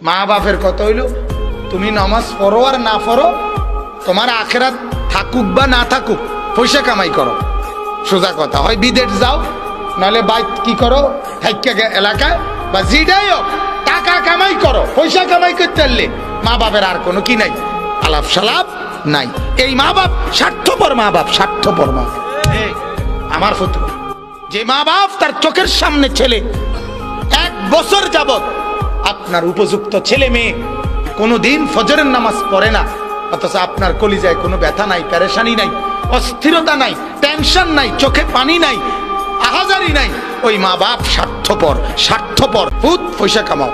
মা বাপের কত হইল তুমি নামাজ পড়ো আর না পড়ো তোমার আখেরাত থাকুক বা না থাকুক পয়সা কামাই করো সোজা কথা হয় বিদেশ যাও নাহলে বাইক কি করো থাইকা গে- এলাকায় বা জিডাই হোক টাকা কামাই করো পয়সা কামাই করতে পারলে মা বাপের আর কোনো কি নাই আলাপ সালাপ নাই এই মা বাপ স্বার্থপর মা বাপ স্বার্থপর মা। আমার ফটো যে মা বাপ তার চোখের সামনে ছেলে এক বছর যাবত আপনার উপযুক্ত ছেলে মেয়ে কোনোদিন ফজরের নামাজ পড়ে না। অথচ আপনার কলিজায় কোনো ব্যথা নাই প্যারেশানি নাই, অস্থিরতা নাই টেনশন নাই, চোখে পানি নাই, আহাজারি নাই। ওই মা বাপ স্বার্থপর স্বার্থপর, ভূত পয়সা কামাও।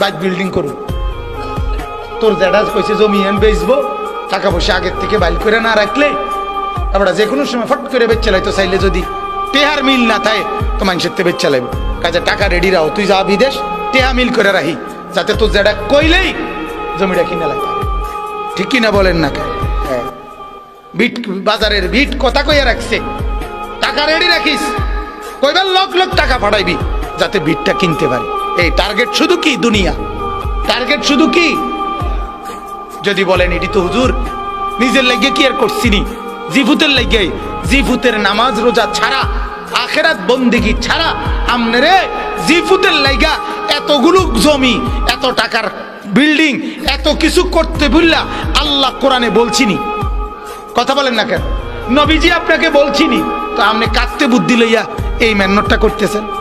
বাইক বিল্ডিং করুন। তোর জ্যাডা কইছে, জমি এন বেচবো, টাকা পয়সা আগের থেকে বাইল করে না রাখলে? আমরা যে কোনো সময় ফট করে বেচ চালাইতো চাইলে যদি টেহার মিল না থাকে, তো মানুষের তে বেচ চালাইব কাজে টাকা রেডি রাও, তুই যা বিদেশ টেহা মিল করে রাখি যাতে তোর যেটা কইলেই জমিটা কিনে লাগে ঠিক কিনা বলেন না কেন? হ্যাঁ। বিট বাজারের বিট কথা কইয়া রাখছে। টাকা রেডি রাখিস। কইবার লক লক টাকা পাঠাইবি যাতে বিটটা কিনতে পারি। এই টার্গেট শুধু কি দুনিয়া? টার্গেট শুধু কি? যদি বলেন এটি তো হুজুর নিজের লাগে কি আর করছিনি? জিফুতের লাগে জিফুতের নামাজ রোজা ছাড়া আখেরাত বন্দিগি ছাড়া আমনেরে জিফুতের লাইগা এতগুলো জমি, এত টাকার বিল্ডিং, এত কিছু করতে ভুললা আল্লাহ কোরআনে বলছিনি। কথা বলেন না কেন? নবীজি আপনাকে বলছিনি। তো আপনি কাঁদতে বুদ্ধি লইয়া এই ম্যান্নটা করতেছেন।